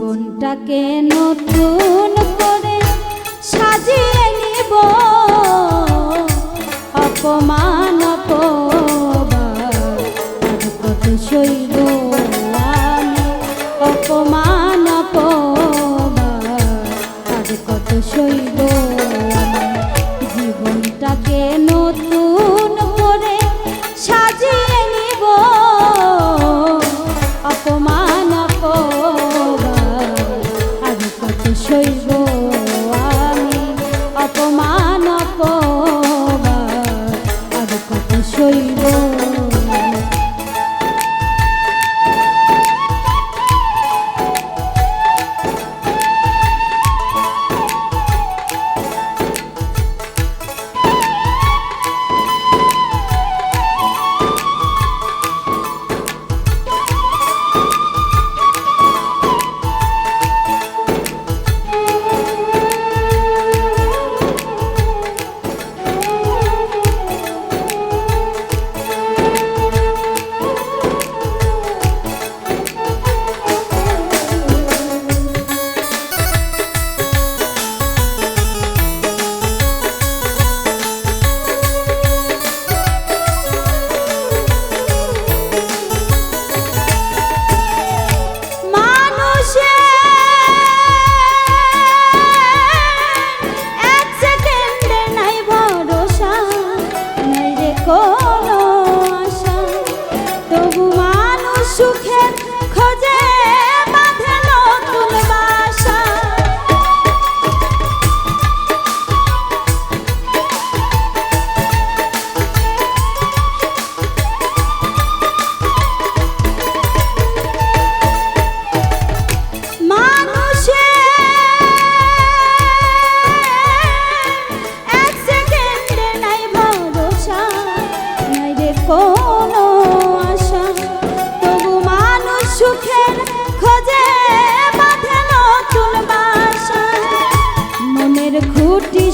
জীবনটাকে নতুন করে সাজিয়ে নিব? অপমান অপমান কত শৈল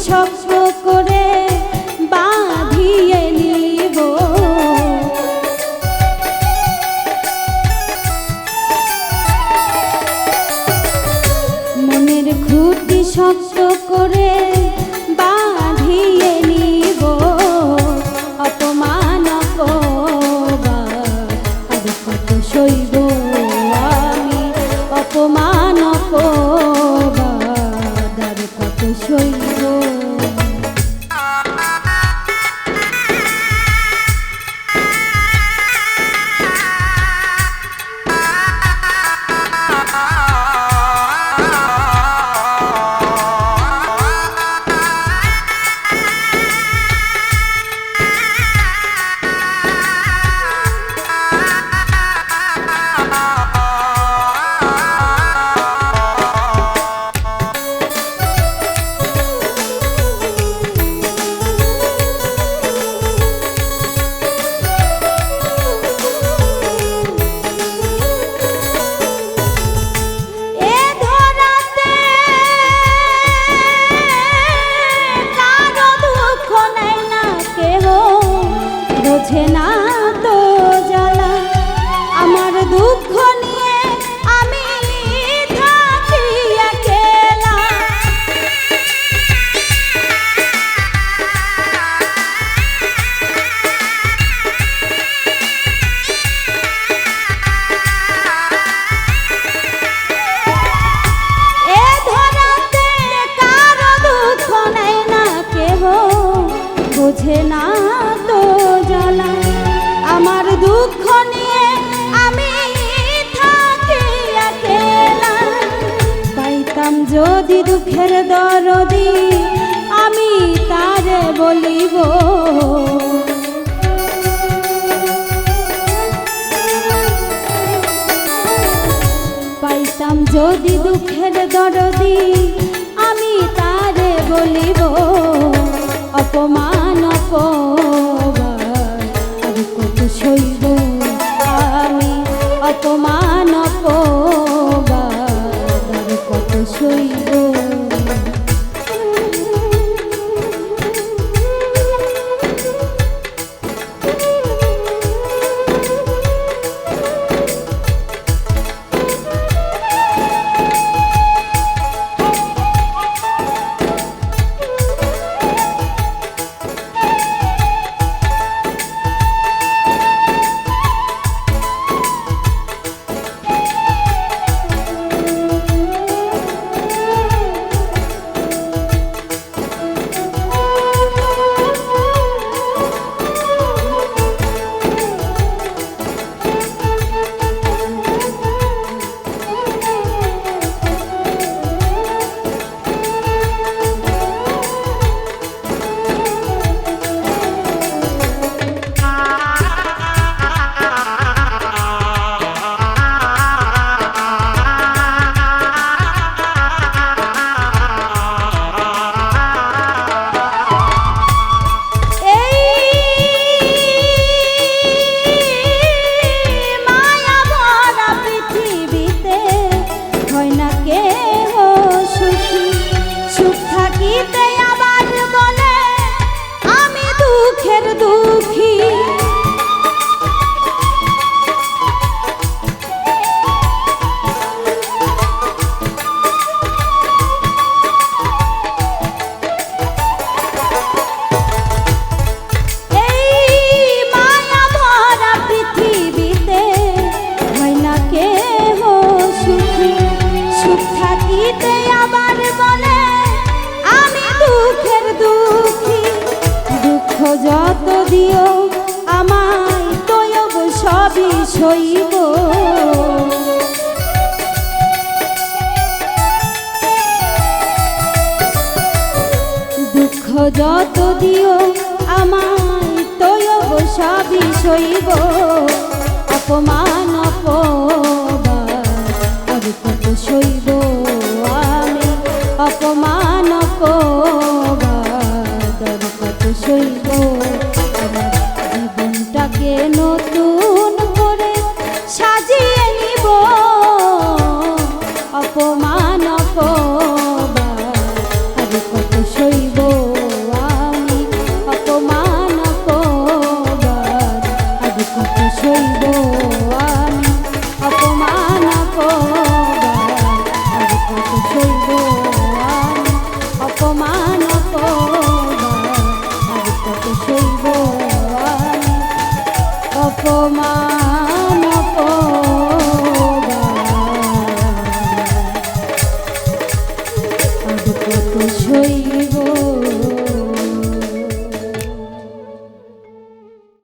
척 যদি দুঃখের দরদি আমি তারে বলিব। পাইতাম যদি দুঃখের দরদি আমি তারে বলিব। অপমান অপমান আমি? অপমান সইব দুঃখ যত দিও, আমায় তৈব সবই সইব। অপমান, অপবাদ কত সইব আমি? অপমান, অপবাদ কত সইব?